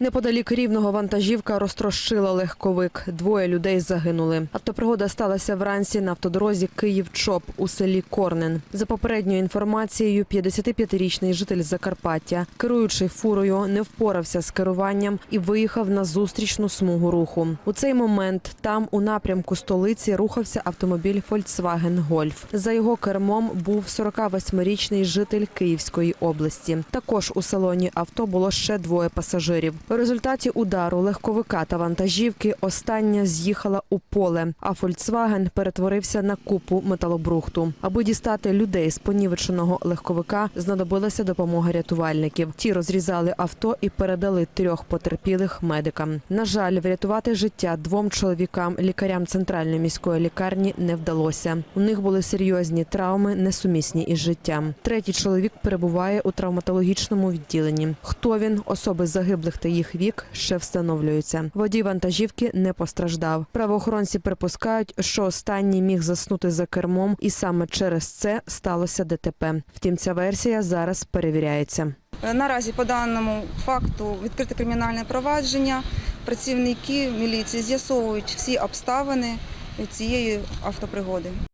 Неподалік рівного вантажівка розтрощила легковик. Двоє людей загинули. Автопригода сталася вранці на автодорозі Київ-Чоп у селі Корнен. За попередньою інформацією, 55-річний житель Закарпаття, керуючи фурою, не впорався з керуванням і виїхав на зустрічну смугу руху. У цей момент там, у напрямку столиці, рухався автомобіль Volkswagen Golf. За його кермом був 48-річний житель Київської області. Також у салоні авто було ще двоє пасажирів. У результаті удару легковика та вантажівки остання з'їхала у поле, а Volkswagen перетворився на купу металобрухту. Аби дістати людей з понівеченого легковика, знадобилася допомога рятувальників. Ті розрізали авто і передали трьох потерпілих медикам. На жаль, врятувати життя двом чоловікам лікарям центральної міської лікарні не вдалося. У них були серйозні травми, несумісні із життям. Третій чоловік перебуває у травматологічному відділенні. Хто він, особи загиблих та їх вік, ще встановлюється. Водій вантажівки не постраждав. Правоохоронці припускають, що останній міг заснути за кермом, і саме через це сталося ДТП. Втім, ця версія зараз перевіряється. Наразі по даному факту відкрите кримінальне провадження. Працівники міліції з'ясовують всі обставини цієї автопригоди.